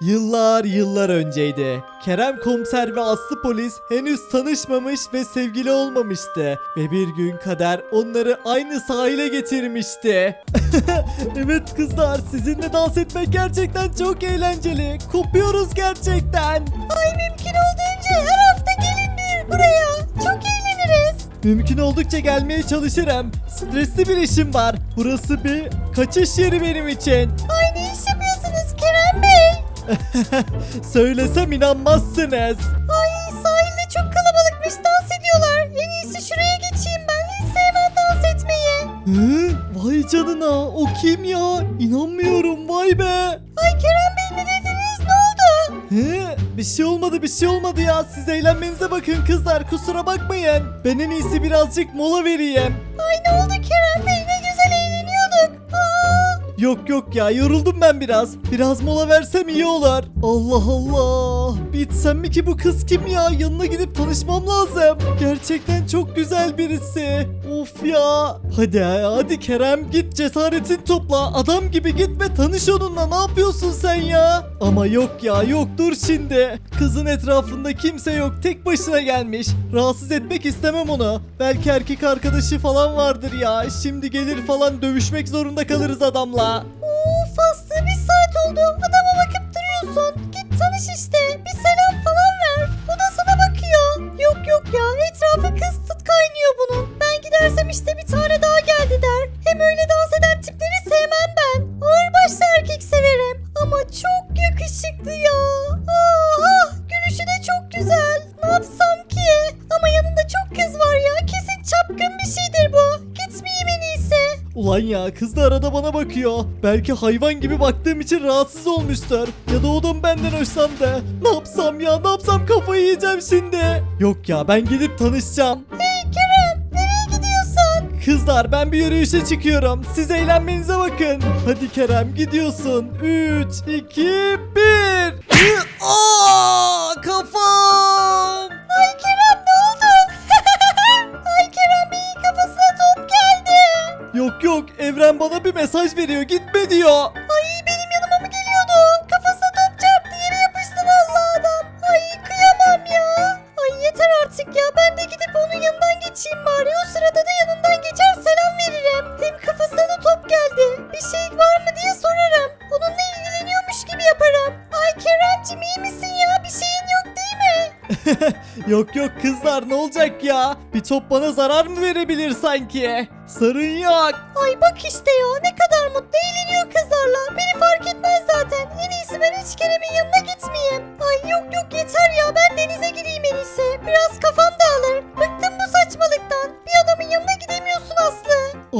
Yıllar yıllar önceydi. Kerem komiser ve Aslı polis henüz tanışmamış ve sevgili olmamıştı. Ve bir gün kader onları aynı sahile getirmişti. evet kızlar sizinle dans etmek gerçekten çok eğlenceli. Kopuyoruz gerçekten. Ay mümkün olduğunca her hafta gelin bir buraya. Çok eğleniriz. Mümkün oldukça gelmeye çalışırım. Stresli bir işim var. Burası bir kaçış yeri benim için. Söylesem inanmazsınız. Ay sahilde çok kalabalıkmış dans ediyorlar. En iyisi şuraya geçeyim ben. Hiç sevmem dans etmeyi. Hı? Vay canına o kim ya? İnanmıyorum vay be. Ay Kerem Bey ne dediniz? Ne oldu? Hı? Bir şey olmadı bir şey olmadı ya. Siz eğlenmenize bakın kızlar kusura bakmayın. Ben en iyisi birazcık mola vereyim. Ay ne oldu Kerem Bey? Yok yok ya yoruldum ben biraz. Biraz mola versem iyi olur. Allah Allah. Bitsem mi ki bu kız kim ya? Yanına gidip tanışmam lazım. Gerçekten çok güzel birisi. Of ya. Hadi hadi Kerem git cesaretin topla. Adam gibi git ve tanış onunla. Ne yapıyorsun sen ya? Ama yok ya yok dur şimdi. Kızın etrafında kimse yok. Tek başına gelmiş. Rahatsız etmek istemem onu. Belki erkek arkadaşı falan vardır ya. Şimdi gelir falan dövüşmek zorunda kalırız adamla. of Aslı bir saat oldu. Adama bakıp duruyorsun. Git tanış işte. Bir selam çapkın bir şeydir bu. Gitmeyeyim en iyisi. Ulan ya kız da arada bana bakıyor. Belki hayvan gibi baktığım için rahatsız olmuştur. Ya da o da benden hoşlandı. Ne yapsam ya ne yapsam kafayı yiyeceğim şimdi. Yok ya ben gidip tanışacağım. Hey Kerem, nereye gidiyorsun? Kızlar ben bir yürüyüşe çıkıyorum. Siz eğlenmenize bakın. Hadi Kerem gidiyorsun. 3, 2, 1. Aa, kafam. Evren bana bir mesaj veriyor gitme diyor. yok yok kızlar ne olacak ya? Bir top bana zarar mı verebilir sanki? Sarın yok. Ay bak işte ya ne kadar mutlu eğleniyor kızlarla. Beni fark etmez zaten. En iyisi ben hiç Kerem'in yanına gitmeyeyim. Ay yok yok yeter ya ben denize gireyim en iyisi. Biraz kafam dağılır.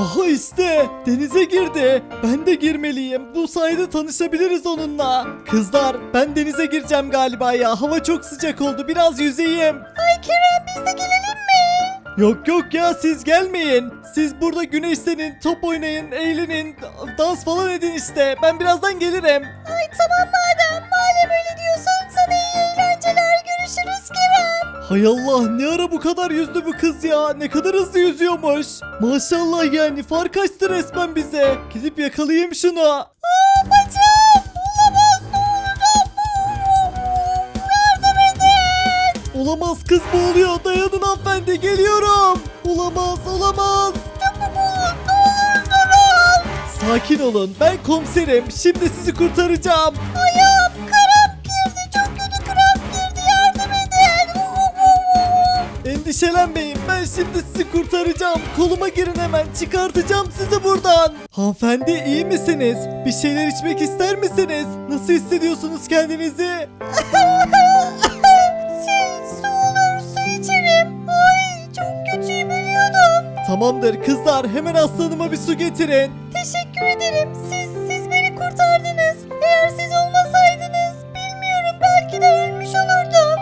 Aha işte denize girdi. Ben de girmeliyim. Bu sayede tanışabiliriz onunla. Kızlar ben denize gireceğim galiba ya. Hava çok sıcak oldu. Biraz yüzeyim. Ay Kerem biz de gelelim mi? Yok yok ya siz gelmeyin. Siz burada güneşlenin, top oynayın, eğlenin, dans falan edin işte. Ben birazdan gelirim. Ay tamam madem. Madem öyle diyorsan sana iyi eğlenceler. Görüşürüz Kerem. Hay Allah ne ara bu kadar yüzdü bu kız ya. Ne kadar hızlı yüzüyormuş. Maşallah yani fark açtı resmen bize. Gidip yakalayayım şunu. Aa bacım. Olamaz ne olacak? Yardım edin. Olamaz kız boğuluyor. Dayanın hanımefendi geliyorum. Olamaz olamaz. Sakin olun ben komiserim. Şimdi sizi kurtaracağım. Ayağım Endişelenmeyin ben şimdi sizi kurtaracağım. Koluma girin hemen çıkartacağım sizi buradan. Hanımefendi iyi misiniz? Bir şeyler içmek ister misiniz? Nasıl hissediyorsunuz kendinizi? şey su olur su içerim. Ay çok kötüyüm ölüyordum. Tamamdır kızlar hemen aslanıma bir su getirin. Teşekkür ederim. Siz siz beni kurtardınız. Eğer siz olmasaydınız bilmiyorum belki de ölmüş olurdum.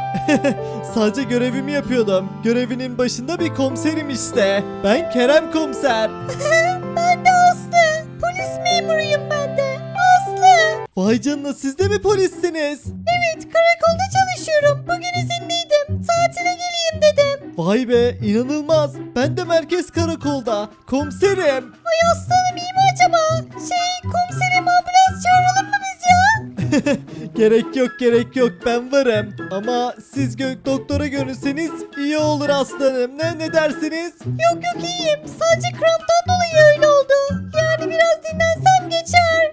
Sadece görevimi yapıyordum. Görevinin başında bir komiserim işte. Ben Kerem komiser. ben de Aslı. Polis memuruyum ben de. Aslı. Vay canına siz de mi polissiniz? Evet karakolda çalışıyorum. Bugün izinliydim. Tatile geleyim dedim. Vay be inanılmaz. Ben de merkez karakolda. Komiserim. Ay aslanım iyi mi acaba? Şey Gerek yok gerek yok ben varım. Ama siz gök doktora görünseniz iyi olur aslanım. Ne ne dersiniz? Yok yok iyiyim. Sadece kramptan dolayı öyle oldu. Yani biraz dinlensem geçer.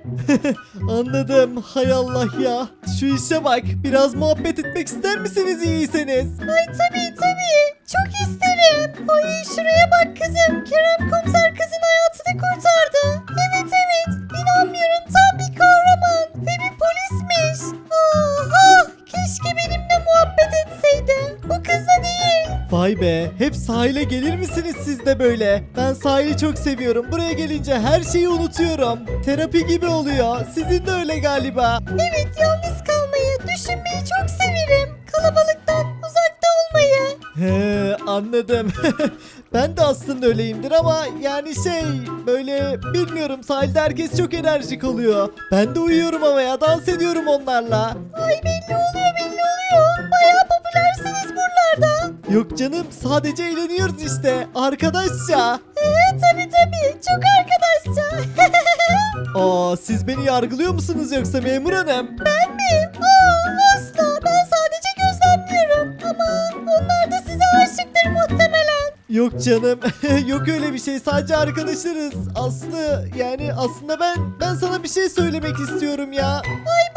Anladım. Hay Allah ya. Şu işe bak. Biraz muhabbet etmek ister misiniz iyiyseniz? Ay tabii tabii. Çok isterim. Ay şuraya bak kızım. Kerem komiser kızın hayatını kurtardı. Evet evet. Vay be. Hep sahile gelir misiniz siz de böyle? Ben sahili çok seviyorum. Buraya gelince her şeyi unutuyorum. Terapi gibi oluyor. Sizin de öyle galiba. Evet yalnız kalmayı, düşünmeyi çok severim. Kalabalıktan uzakta olmayı. He anladım. ben de aslında öyleyimdir ama yani şey böyle bilmiyorum sahilde herkes çok enerjik oluyor. Ben de uyuyorum ama ya dans ediyorum onlarla. Ay belli oluyor belli oluyor. Bayağı popülersiniz buralarda. Yok canım sadece eğleniyoruz işte arkadaşça. Ee, tabii tabii çok arkadaşça. Aa siz beni yargılıyor musunuz yoksa memur hanım? ben mi? Aa, asla ben sadece gözlemliyorum. Ama onlar da size aşıktır muhtemelen. Yok canım yok öyle bir şey sadece arkadaşlarız. Aslı yani aslında ben ben sana bir şey söylemek istiyorum ya. Ay?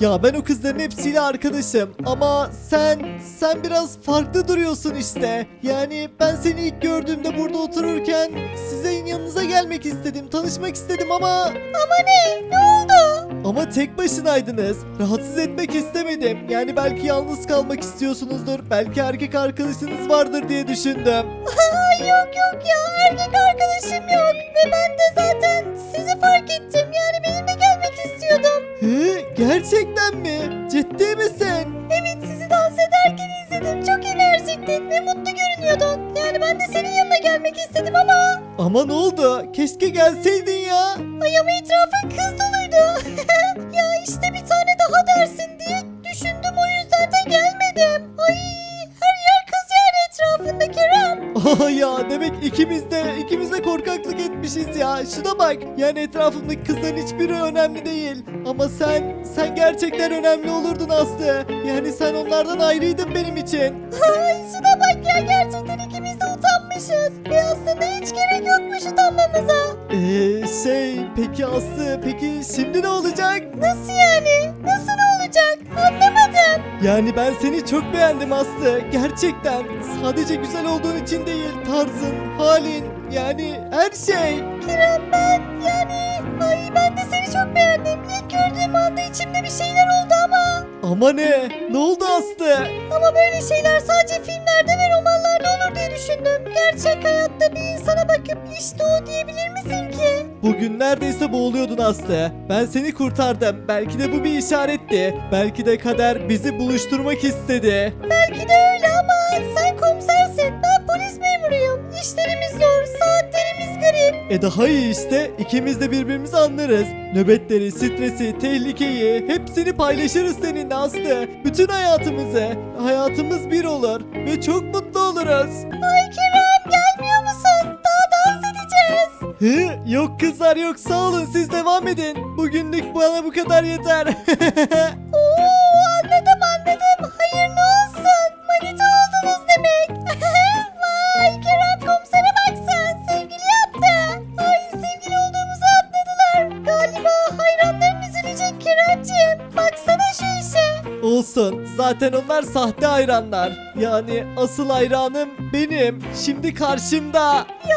Ya ben o kızların hepsiyle arkadaşım ama sen sen biraz farklı duruyorsun işte. Yani ben seni ilk gördüğümde burada otururken sizin yanınıza gelmek istedim, tanışmak istedim ama Ama ne? Ne oldu? ama tek başınaydınız. Rahatsız etmek istemedim. Yani belki yalnız kalmak istiyorsunuzdur. Belki erkek arkadaşınız vardır diye düşündüm. Ay yok yok ya erkek arkadaşım yok. Ve ben de zaten sizi fark ettim. Yani benimle gelmek istiyordum. He, gerçekten mi? Ciddi misin? Evet sizi dans ederken izledim. Çok enerjiktin ve mutlu görünüyordun. Yani ben de senin yanına gelmek istedim ama... Ama ne oldu? Keşke gelseydin ya. Ay ama etrafın kız doluydu. ya işte bir tane daha dersin ya demek ikimiz de ikimiz de korkaklık etmişiz ya. Şuna bak. Yani etrafımdaki kızların hiçbiri önemli değil. Ama sen sen gerçekten önemli olurdun Aslı. Yani sen onlardan ayrıydın benim için. Ay şuna bak ya gerçekten ikimiz de utanmışız. Ve aslında hiç gerek yokmuş utanmamıza. Eee şey peki Aslı peki şimdi ne olacak? Nasıl yani? Yani ben seni çok beğendim Aslı. Gerçekten. Sadece güzel olduğun için değil. Tarzın, halin yani her şey. Kerem ben yani ay ben de seni çok beğendim. İlk gördüğüm anda içimde bir şeyler oldu ama Ama ne? Ne oldu Aslı? ama böyle şeyler sadece filmlerde ve romanlarda olur diye düşündüm. Gerçek hayatta bir insana bakıp işte o diyebilir misin ki? Bugün neredeyse boğuluyordun Aslı. Ben seni kurtardım. Belki de bu bir işaretti. Belki de kader bizi buluşturmak istedi. Belki de öyle ama sen komisersin. E daha iyi işte. İkimiz de birbirimizi anlarız. Nöbetleri, stresi, tehlikeyi hepsini paylaşırız seninle Aslı. Bütün hayatımızı. Hayatımız bir olur ve çok mutlu oluruz. Ay Kerem gelmiyor musun? Daha dans edeceğiz. Hı? Yok kızlar yok sağ olun siz devam edin. Bugünlük bana bu kadar yeter. Oo Olsun. Zaten onlar sahte hayranlar. Yani asıl hayranım benim. Şimdi karşımda. Ya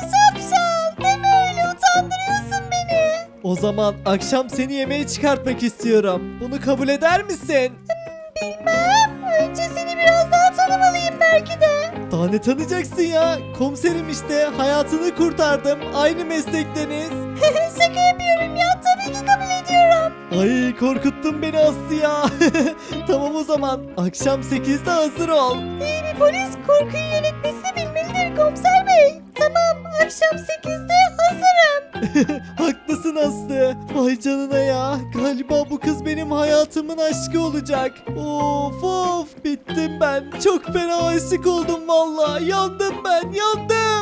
şapşal. Deme öyle utandırıyorsun beni. O zaman akşam seni yemeğe çıkartmak istiyorum. Bunu kabul eder misin? Bilmem. Önce seni biraz daha tanımalıyım belki de. Daha ne tanıyacaksın ya? Komiserim işte. Hayatını kurtardım. Aynı meslekteniz. Şaka yapıyorum ya. Tabii ki kabul ediyorum. Ay korkuttun beni Aslı ya. tamam o zaman. Akşam 8'de hazır ol. İyi bir polis korkuyu yönetmesini bilmelidir komiser bey. Tamam akşam 8'de hazırım. Haklısın Aslı. Vay canına ya. Galiba bu kız benim hayatımın aşkı olacak. Of of bittim ben. Çok fena aşık oldum valla. Yandım ben yandım.